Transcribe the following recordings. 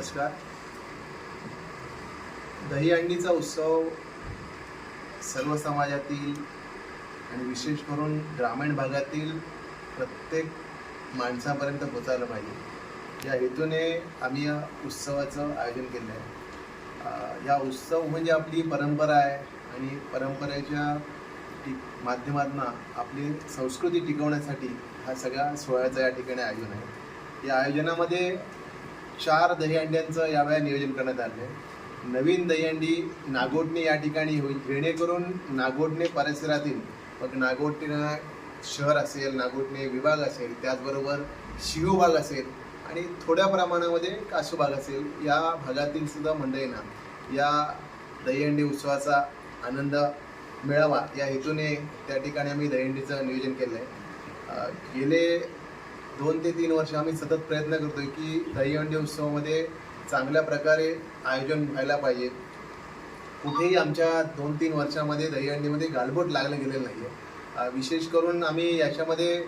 नमस्कार. दहीहंडीचा उत्सव सर्व समाजातील आणि विशेष करून ग्रामीण भागातील प्रत्येक माणसापर्यंत पोचायला पाहिजे. या हेतूने आम्ही या उत्सवाचं आयोजन केलं आहे. या उत्सव म्हणजे आपली परंपरा आहे आणि परंपरेच्या टी माध्यमातून आपली संस्कृती टिकवण्यासाठी हा सगळ्या सोहळ्याचं या ठिकाणी आयोजन आहे. या आयोजनामध्ये चार दहीहंड्यांचं यावेळेला नियोजन करण्यात आलं आहे नवीन दहीहंडी नागोटणे या ठिकाणी होईल. जेणेकरून नागोटणे परिसरातील मग नागोटणे शहर असेल नागोटणे विभाग असेल त्याचबरोबर शिव भाग असेल आणि थोड्या प्रमाणामध्ये कासू भाग असेल या भागातील सुद्धा मंडळींना या दहीहंडी उत्सवाचा आनंद मिळावा. या हेतूने त्या ठिकाणी आम्ही दहीहंडीचं नियोजन केलं आहे गेले दोन ते तीन वर्ष आम्ही सतत प्रयत्न करतोय की दहीहंडी उत्सवामध्ये चांगल्या प्रकारे आयोजन व्हायला पाहिजे. कुठेही आमच्या दोन तीन वर्षामध्ये दहीहंडीमध्ये गालबोट लागलं गेलेलं नाही आहे विशेष करून आम्ही याच्यामध्ये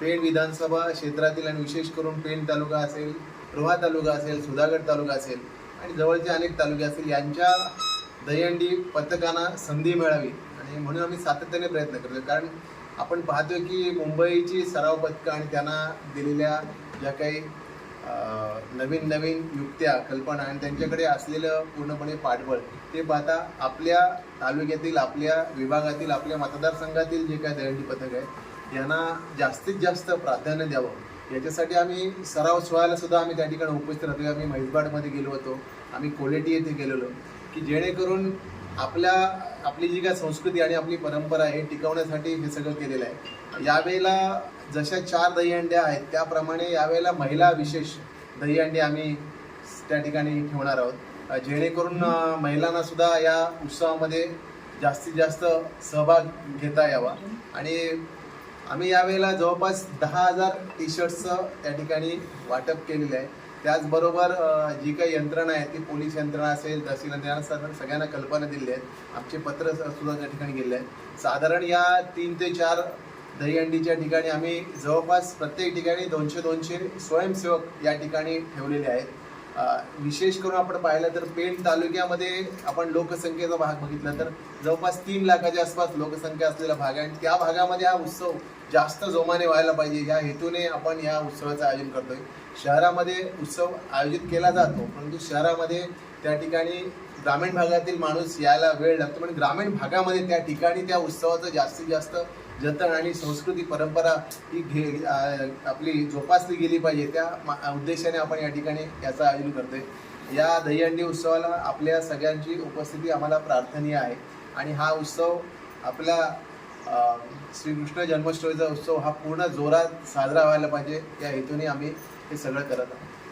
पेण विधानसभा क्षेत्रातील आणि विशेष करून पेण तालुका असेल रोहा तालुका असेल सुधागड तालुका असेल आणि जवळचे अनेक तालुके असतील यांच्या दहीहंडी पथकांना संधी मिळावी. आणि म्हणून आम्ही सातत्याने प्रयत्न करतो कारण आपण पाहतोय की मुंबईची सराव पथकं आणि त्यांना दिलेल्या ज्या काही नवीन नवीन युक्त्या कल्पना आणि त्यांच्याकडे असलेलं पूर्णपणे पाठबळ ते पाहता आपल्या तालुक्यातील आपल्या विभागातील आपल्या मतदारसंघातील जे काय दहीहंडी पथक आहे यांना जास्तीत जास्त प्राधान्य द्यावं. याच्यासाठी आम्ही सराव सोहळ्याला सुद्धा आम्ही त्या ठिकाणी उपस्थित राहतो. आम्ही म्हैसबाडमध्ये गेलो होतो. आम्ही कोलेटी येथे गेलेलो. की जेणेकरून आपल्या आपली जी काय संस्कृती आणि आपली परंपरा आहे हे टिकवण्यासाठी हे सगळं केलेलं आहे. यावेळेला जशा चार दहीहंड्या आहेत त्याप्रमाणे यावेळेला महिला विशेष दहीहंडी आम्ही त्या ठिकाणी ठेवणार आहोत. जेणेकरून महिलांना सुद्धा या उत्सवामध्ये जास्तीत जास्त सहभाग घेता यावा. आणि आम्ही यावेळेला जवळपास दहा हजार टी शर्ट्सचं त्या ठिकाणी वाटप केलेलं आहे. त्याचबरोबर जी काही यंत्रणा आहे ती पोलीस यंत्रणा असेल तहसील यंत्रणा सगळ्यांना कल्पना दिली आहेत. आमचे पत्र सुद्धा त्या ठिकाणी गेले आहे साधारण या तीन ते चार दहीहंडीच्या ठिकाणी आम्ही जवळपास प्रत्येक ठिकाणी दोनशे दोनशे स्वयंसेवक या ठिकाणी ठेवलेले आहेत. विशेष करून आपण पाहिलं तर पेण तालुक्यामध्ये आपण लोकसंख्येचा भाग बघितला तर जवळपास तीन लाखाच्या आसपास लोकसंख्या असलेला भाग आहे. आणि त्या भागामध्ये हा उत्सव जास्त जोमाने व्हायला पाहिजे. या हेतूने आपण या उत्सवाचं आयोजन करतोय. शहरामध्ये उत्सव आयोजित केला जातो परंतु शहरामध्ये त्या ठिकाणी ग्रामीण भागातील माणूस यायला वेळ लागतो. पण ग्रामीण भागामध्ये त्या ठिकाणी त्या उत्सवाचं जास्तीत जास्त जतन आणि संस्कृती परंपरा ही घे आपली जोपासली गेली पाहिजे. त्या मा- उद्देशाने आपण या ठिकाणी याचं आयोजन करतोय. या दहीहंडी उत्सवाला आपल्या सगळ्यांची उपस्थिती आम्हाला प्रार्थनीय आहे. आणि हा उत्सव आपला श्रीकृष्ण जन्माष्टमीचा उत्सव हा पूर्ण जोरात साजरा व्हायला पाहिजे. या हेतूने आम्ही हे सगळं करत आहोत.